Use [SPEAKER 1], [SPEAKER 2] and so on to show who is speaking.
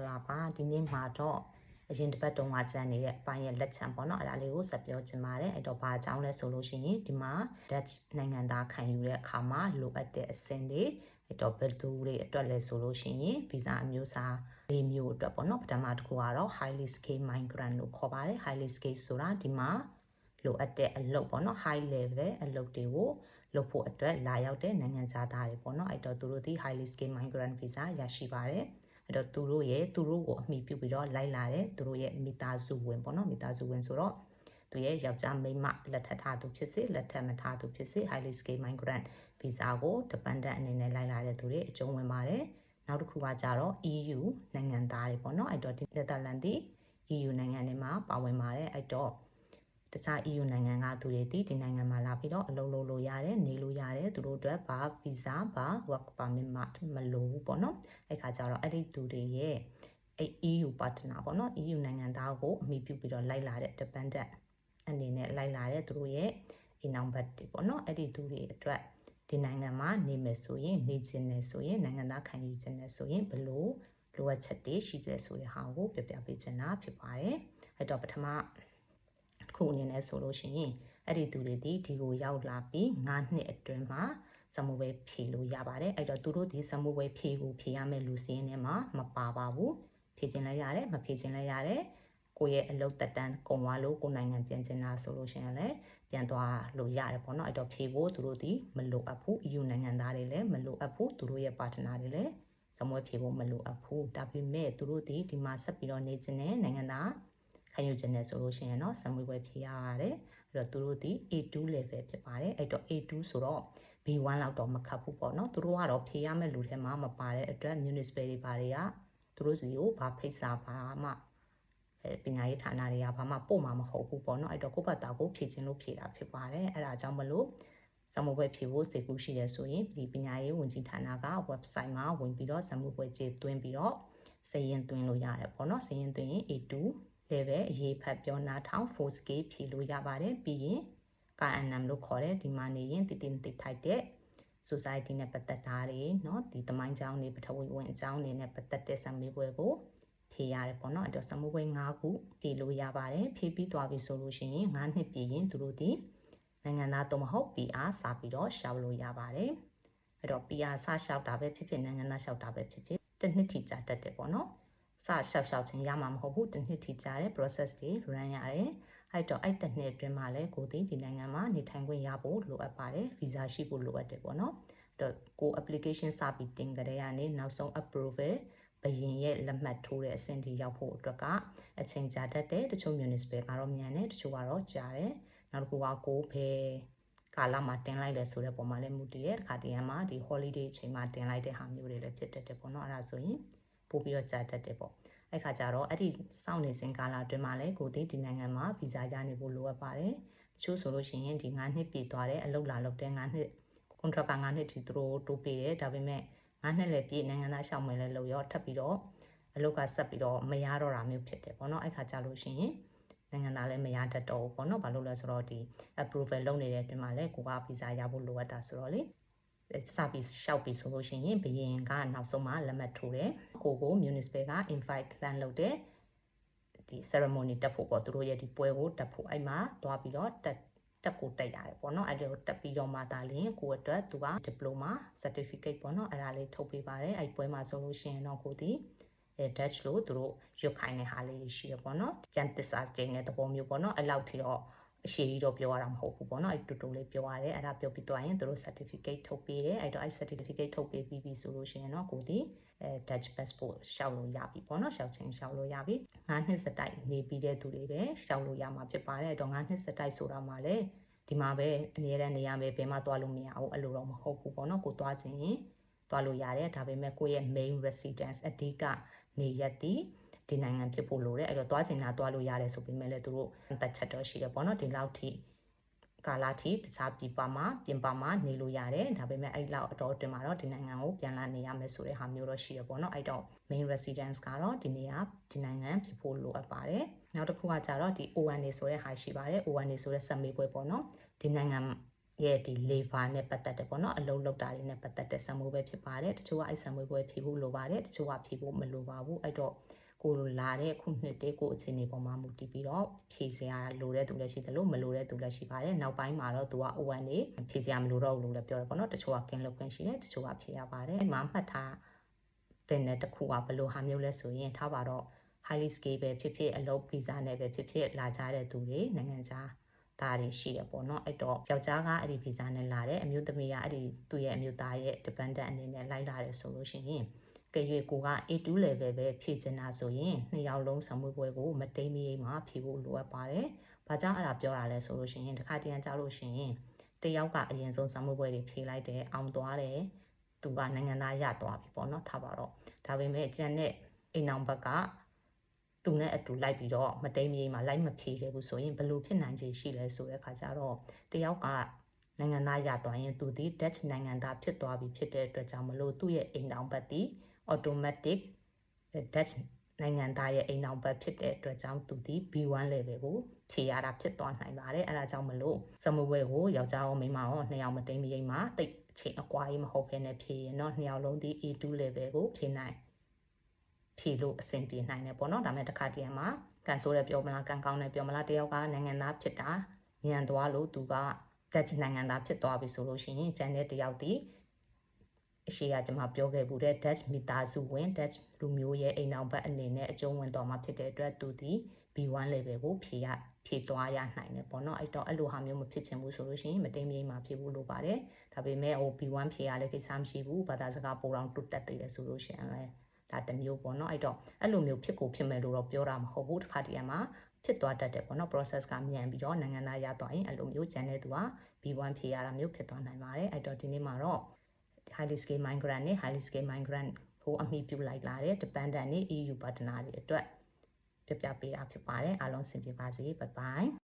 [SPEAKER 1] ္ဂလာပါဒီနေ့မှာတော့အရင်တစ်ပတ်တုန်းကကြံနေတဲ့အပိုင်းရဲ့လက်ချံပေါ့နော်အဲ့ဒါလေးကိုဆက်ပြောချင်ပါတယ်အဲ့တော့ဘာအကြောင်းလဲဆိုလို့ရှိရင်ဒီမှာ Dutch နိုင်ငံသားခံယူတဲ့အခါမှာလိုအပ်တဲ့အဆင့်တွေအဲ့တော့ဘယ်သူတွေအတွက်လဲဆိုလို့ရှိရင်ဗီဇာအမျိုးအစားလေးမျိုးအတွက်ပေါ့နော်ပထမတစ်ခုကတော့ highly skilled migrant လို့ခေါ်ပါတယ် highly skilled ဆိုတာဒီမှာလိုအပ်တဲ့အလုပ်ပေါ့နော် high level အလုပ်တွေကိုလုပ်ဖို့အတွက်လာရောက်တဲ့နိုင်ငံသားတွေပေါ့နော်အဲ့တော့သူတို့ဒီ highly skilled migrant visa ရရှိပါတယ် အဲ့တော့သူတို့ရဲ့သူတို့ကိုအမိပြုပြီးတော့လိုက်လာတဲ့သူတို့ရဲ့မိသားစုဝင်ပေါ့နော်မိသားစုဝင်ဆိုတော့သူရဲ့ယောက်ျားမိန်းမလက်ထပ်ထားသူဖြစ်စေလက်ထပ်မထားသူဖြစ်စေ highly skilled migrant visa ကို dependent အနေနဲ့လိုက်လာတဲ့သူတွေအကျုံးဝင်ပါတယ်နောက်တစ်ခုကကြတော့ EU နိုင်ငံသားတွေပေါ့နော်အဲ့တော့ဒီ Netherlands ဒီ EU နိုင်ငံတွေမှာပါဝင်ပါတယ်အဲ့တော့တခြား EU နိုင်ငံကသူတွေဒီဒီနိုင်ငံမှာလာပြီးတော့အလုပ်လုပ်လို့ရတယ်နေလို့ရတယ် သူတို့အတွက်ဘာ visa ဘာ work permit မလိုဘူးပေါ့နော်အဲ့ခါကျတော့အဲ့ဒီသူတွေရဲ့အဲ့ EU partner ပေါ့နော် EU နိုင်ငံသားကိုအမိပြုပြီးတော့လိုက်လာတဲ့ dependent အနေနဲ့လိုက်လာတဲ့သူတို့ရဲ့အိမ်အောင်ဘတ်တွေပေါ့နော်အဲ့ဒီသူတွေအတွက်ဒီနိုင်ငံမှာနေမယ်ဆိုရင်နေခြင်းနဲ့ဆိုရင်နိုင်ငံသားခံယူခြင်းနဲ့ဆိုရင်ဘလို့လိုအပ်ချက်တွေရှိတယ်ဆိုတဲ့ဟာကိုပြပြပေးချင်တာဖြစ်ပါတယ်အဲ့တော့ပထမတစ် ခုအနေနဲ့ဆိုလို့ရှိရင်အဲ့ဒီသူတွေဒီဒီကိုရောက်လာပြီး9နှစ်အတွင်းမှာစမှုပဲဖြေလို့ရပါတယ်အဲ့တော့သူတို့ဒီစမှုပဲဖြေကိုဖြေရမယ့်လူစင်းထဲမှာမပါပါဘူးဖြေခြင်းလည်းရတယ်မဖြေခြင်းလည်းရတယ်ကိုယ့်ရဲ့အလုပ်တက်တန်းကုန်သွားလို့ကိုယ်နိုင်ငံပြန်ကျင်တာဆိုလို့ရှိရင်လည်းပြန်သွားလို့ရတယ်ပေါ့နော်အဲ့တော့ဖြေဖို့သူတို့ဒီမလိုအပ်ဘူး EU နိုင်ငံသားတွေလည်းမလိုအပ်ဘူးသူတို့ရဲ့ partner တွေလည်းစမွေးဖြေဖို့မလိုအပ်ဘူးဒါပေမဲ့သူတို့ဒီဒီမှာဆက်ပြီးတော့နေခြင်းနဲ့နိုင်ငံသား ခံယူခြင်းနဲ့ဆိုလို့ရှိရင်တော့စမွေးပွဲဖြေရရတယ်အဲ့တော့သူတို့ဒီ A2 level ဖြစ်ပါတယ်အဲ့တော့ A2 ဆိုတော့ B1 လောက်တော့မခတ်ဘူးပေါ့နော်သူတို့ကတော့ဖြေရမယ့်လူထဲမှာမပါတဲ့အတွက် municipal တွေပါတွေကသူတို့စီကိုဘာဖိတ်စာဘာမှအဲပညာရေးဌာနတွေကဘာမှပို့မှာမဟုတ်ဘူးပေါ့နော်အဲ့တော့ကိုယ့်ဘက်သားကိုဖြည့်ခြင်းလို့ဖြည့်တာဖြစ်ပါတယ်အဲ့ဒါကြောင့်မလို့ဇမဘွဲဖြည့်ဖို့စိတ်ကူးရှိတယ်ဆိုရင်ဒီပညာရေးဝန်ကြီးဌာနက website မှာဝင်ပြီးတော့ဇမဘွဲကြေးသွင်းပြီးတော့စရင်သွင်းလို့ရတယ်ပေါ့နော်စရင်သွင်းရင် A2 level အရေးဖတ်ပြောနားထောင် 4K ဖြည့်လို့ရပါတယ်ပြီးရင် KNM လို့ခေါ်တဲ့ဒီမှာနေရင်တည်တည်တိထိုက်တဲ့ society နဲ့ပတ်သက်တာတွေเนาะဒီတမိုင်းကြောင်းတွေပထဝီဝင်အကြောင်းတွေနဲ့ပတ်သက်တဲ့ဆံမေးပွဲကိုဖြေရတယ်ပေါ့နော်အဲ့တော့ဆံမေးပွဲ၅ခုဖြေလို့ရပါတယ်ဖြေပြီးသွားပြီဆိုလို့ရှိရင်၅နှစ်ပြည့်ရင်သူတို့ဒီနိုင်ငံသားတော့မဟုတ် PR စာပြီးတော့ရှောက်လို့ရပါတယ်အဲ့တော့ PR စရှောက်တာပဲဖြစ်ဖြစ်နိုင်ငံသားရှောက်တာပဲဖြစ်ဖြစ်တစ်နှစ်ထိကြာတတ်တယ်ပေါ့နော် စရှောက်ရှောက်ခြင်းရမှာမဟုတ်ဘူးတစ်နှစ်ထိကြာတဲ့ process တွေ run ရတယ်အဲ့တော့အဲ့တစ်နှစ်အတွင်းမှာလည်းကိုသိဒီနိုင်ငံမှာနေထိုင်ခွင့်ရဖို့လိုအပ်ပါတယ်ဗီဇာရှိဖို့လိုအပ်တယ်ပေါ့နော်တော့ကို application စပြီးတင်ကြတဲ့ကနေနောက်ဆုံး approval ဘရင်ရဲ့လက်မှတ်ထိုးတဲ့အဆင့်ထိရောက်ဖို့အတွက်ကအချိန်ကြာတတ်တယ်တချို့ municipal ကတော့မြန်တယ်တချို့ကတော့ကြာတယ်နောက်တစ်ခုကကိုဖယ်ကာလမှာတင်လိုက်လဲဆိုတဲ့ပုံမှာလည်းမူတည်ရဲ့တစ်ခါတည်းမှာဒီ holiday အချိန်မှာတင်လိုက်တဲ့ဟာမျိုးတွေလည်းဖြစ်တတ်တယ်ပေါ့နော်အဲ့ဒါဆိုရင် ပို့ပြီးတော့ကြာတတ်တယ်ပေါ့အဲ့ခါကျတော့အဲ့ဒီစောင့်နေစဉ်ကာလအတွင်းမှာလည်းကိုသိဒီနိုင်ငံမှာဗီဇာရနေဖို့လိုအပ်ပါတယ်တချို့ဆိုလို့ရှိရင်ဒီ9နှစ်ပြည့်သွားတယ်အလုပ်လာလုပ်တဲ့9နှစ် contract က9နှစ်ထိသူတို့တိုးပေးတယ်ဒါပေမဲ့9နှစ်လည်းပြည့်နိုင်ငံသားရှောက်မယ်လည်းလုပ်ရောထပ်ပြီးတော့အလုပ်ကဆက်ပြီးတော့မရတော့တာမျိုးဖြစ်တယ်ပေါ့နော်အဲ့ခါကျလို့ရှိရင်နိုင်ငံသားလည်းမရတတ်တော့ဘူးပေါ့နော်ဘာလို့လဲဆိုတော့ဒီ approval လုပ်နေတဲ့အတွင်းမှာလည်းကိုကဗီဇာရဖို့လိုအပ်တာဆိုတော့လေ စပြီးရှောက်ပြီးဆိုလို့ရှိရင်ဘယင်ကနောက်ဆုံးမှလက်မှတ်ထိုးတယ်ကိုကို municipal က invite plan လုပ်တယ်ဒီ ceremony တက်ဖို့ပေါ့သူတို့ရဲ့ဒီပွဲကိုတက်ဖို့အဲ့မှာသွားပြီးတော့တက်တက်ကိုတက်ရတယ်ပေါ့နော်အဲ့ဒါကိုတက်ပြီးတော့မှဒါလင်းကိုအတွက်သူက diploma certificate ပေါ့နော်အဲ့ဒါလေးထုတ်ပေးပါတယ်အဲ့ပွဲမှာဆိုလို့ရှိရင်တော့ကိုဒီအဲ Dutch လို့သူတို့ရွတ်ခိုင်းတဲ့ဟာလေးရှိရပေါ့နော်ကျန်တစ္စာကျင်းတဲ့သဘောမျိုးပေါ့နော်အဲ့လောက်ထိတော့ အရှိကြီးတော့ပြောရတာမဟုတ်ဘူးပေါ့နော်အဲ့တူတူလေးပြောရတယ်အဲ့ဒါပြောပြီးသွားရင်သူတို့ certificate ထုတ်ပေးတယ်အဲ့တော့အဲ့ certificate ထုတ်ပေးပြီးပြီဆိုလို့ရှိရင်တော့ကိုဒီအဲ Dutch passport ရှောက်လို့ရပြီပေါ့နော်ရှောက်ချင်းရှောက်လို့ရပြီ9နှစ်စတိုက်နေပြီးတဲ့သူတွေပဲရှောက်လို့ရမှာဖြစ်ပါတယ်အဲ့တော့9နှစ်စတိုက်ဆိုတာမှလည်းဒီမှာပဲအမြဲတမ်းနေရမယ်ဘယ်မှသွားလို့မရဘူးအဲ့လိုတော့မဟုတ်ဘူးပေါ့နော်ကိုသွားခြင်းရင်သွားလို့ရတယ်ဒါပေမဲ့ကိုယ့်ရဲ့ main residence အဓိကနေရက်တည် ဒီနိုင်ငံဖြစ်ဖို့လိုတယ်အဲ့တော့သွားချင်တာသွားလို့ရတယ်ဆိုပေမဲ့လည်းသူတို့တက်ချက်တော့ရှိတယ်ပေါ့နော်ဒီလောက်ထိကာလာထိတခြားပြည်ပမှာပြင်ပမှာနေလို့ရတယ်ဒါပေမဲ့အဲ့လောက်အတော်တင်မှာတော့ဒီနိုင်ငံကိုပြန်လာနေရမယ်ဆိုတဲ့ဟာမျိုးတော့ရှိရပေါ့နော်အဲ့တော့ main residence ကတော့ဒီနေရာဒီနိုင်ငံဖြစ်ဖို့လိုအပ်ပါတယ်နောက်တစ်ခုကကြတော့ဒီ O1 နေဆိုတဲ့ဟာရှိပါတယ် O1 နေဆိုတဲ့စက်မေးပွဲပေါ့နော်ဒီနိုင်ငံရဲ့ဒီ labor နဲ့ပတ်သက်တယ်ပေါ့နော်အလုံးလောက်တာတွေနဲ့ပတ်သက်တဲ့ဆံမွေးပဲဖြစ်ပါတယ်တချို့ကအဲ့ဆံမွေးပွဲဖြေဖို့လိုပါတယ်တချို့ကဖြေဖို့မလိုပါဘူးအဲ့တော့ ကိုလိုလာတဲ့ခုနှစ်တည်းကိုအခြေအနေပေါ်မှာမူတည်ပြီးတော့ဖြည့်စရာလိုတဲ့သူလည်းရှိတယ်လို့မလိုတဲ့သူလည်းရှိပါတယ်နောက်ပိုင်းမှာတော့သူက O1 နေဖြည့်စရာမလိုတော့ဘူးလို့လည်းပြောတယ်ပေါ့နော်တချို့ကကင်းလုပ်ခွင့်ရှိတယ်တချို့ကဖြည့်ရပါတယ်အဲ့မှာမှတ်ထားတဲ့နဲ့တစ်ခုကဘယ်လိုဟာမျိုးလဲဆိုရင်ထားပါတော့ highly scale ပဲဖြစ်ဖြစ်အလုပ် visa နဲ့ပဲဖြစ်ဖြစ်လာကြတဲ့သူတွေနိုင်ငံခြားသားတွေရှိတယ်ပေါ့နော်အဲ့တော့ယောက်ျားကအဲ့ဒီ visa နဲ့လာတယ်အမျိုးသမီးကအဲ့ဒီသူ့ရဲ့အမျိုးသားရဲ့ dependent အနေနဲ့လိုက်လာတယ်ဆိုလို့ရှိရင် ကရွေကိုက A2 level ပဲဖြည့်ချင်တာဆိုရင်နှစ်ယောက်လုံးဆံမွေးပွဲကိုမတိမ်မရိပ်မှာဖြည့်ဖို့လိုအပ်ပါတယ်။ဘာကြောင့်အဲ့ဒါပြောတာလဲဆိုလို့ရှိရင်တစ်ခါတရံကြားလို့ရှိရင်တယောက်ကအရင်ဆုံးဆံမွေးပွဲတွေဖြည့်လိုက်တယ်အောင်သွားတယ်သူကနိုင်ငံသားရသွားပြီပေါ့နော်ထားပါတော့ဒါပေမဲ့ကျန်တဲ့အိမ်အောင်ဘက်ကသူနဲ့အတူလိုက်ပြီးတော့မတိမ်မရိပ်မှာလိုက်မဖြည့်ခဲ့ဘူးဆိုရင်ဘယ်လိုဖြစ်နိုင်ခြေရှိလဲဆိုတဲ့အခါကျတော့တယောက်ကနိုင်ငံသားရသွားရင်သူဒီ Dutch နိုင်ငံသားဖြစ်သွားပြီဖြစ်တဲ့အတွက်ကြောင့်မလို့သူ့ရဲ့အိမ်အောင်ဘက်ဒီ automatic Dutch နိုင်ငံသားရဲ့အိမ်အောင်ဘက်ဖြစ်တဲ့အတွက်ကြောင့်သူဒီ B1 level ကိုဖြေရတာဖြစ်သွားနိုင်ပါတယ်အဲဒါကြောင့်မလို့စမဝဲကိုယောက်ျားရောမိန်းမရောနှစ်ယောက်မတိမ်မရိပ်မှာတိတ်အချိန်အကွာကြီးမဟုတ်ဘဲနဲ့ဖြေရင်တော့နှစ်ယောက်လုံးဒီ A2 level ကိုဖြေနိုင်ဖြေလို့အဆင်ပြေနိုင်တယ်ပေါ့နော်ဒါမဲ့တစ်ခါတည်းမှာကန်ဆိုးတဲ့ပြောမလားကန်ကောင်းတဲ့ပြောမလားတယောက်ကနိုင်ငံသားဖြစ်တာညံသွားလို့သူက Dutch နိုင်ငံသားဖြစ်သွားပြီဆိုလို့ရှိရင်ကျန်တဲ့တယောက်ဒီ အရှိကကျွန်မပြောခဲ့ဘူးတဲ့ Dutch မိသားစုဝင် Dutch လူမျိုးရဲ့အိမ်အောင်ဘက်အနေနဲ့အကျုံးဝင်တော်မှာဖြစ်တဲ့အတွက်သူဒီ B1 level ကိုဖြည့်ရဖြည့်သွားရနိုင်တယ်ပေါ့နော်အဲ့တော့အဲ့လိုဟာမျိုးမဖြစ်ချင်ဘူးဆိုလို့ရှိရင်မတိမ်မြိမ်မှာဖြည့်ဖို့လိုပါတယ်ဒါပေမဲ့ဟို B1 ဖြည့်ရလည်းကိစ္စမရှိဘူးဘာသာစကားပိုတော့တွတ်တက်သေးတယ်ဆိုလို့ရှိရင်လည်းဒါတစ်မျိုးပေါ့နော်အဲ့တော့အဲ့လိုမျိုးဖြစ်ကိုဖြစ်မယ်လို့တော့ပြောတာမဟုတ်ဘူးတစ်ခါတည်းမှာဖြစ်သွားတတ်တယ်ပေါ့နော် process ကမြန်ပြီးတော့နိုင်ငံသားရသွားရင်အဲ့လိုမျိုးကျန်တဲ့သူက B1 ဖြည့်ရတာမျိုးဖြစ်သွားနိုင်ပါတယ်အဲ့တော့ဒီနေ့မှာတော့ highly scale migrant နဲ့ highly scale migrant ကိုအမိပြုလိုက်လာတဲ့ dependent နဲ့ EU partner တွေအတွက်ပြပြပေးတာဖြစ်ပါတယ်အားလုံးဆင်ပြေပါစေ bye bye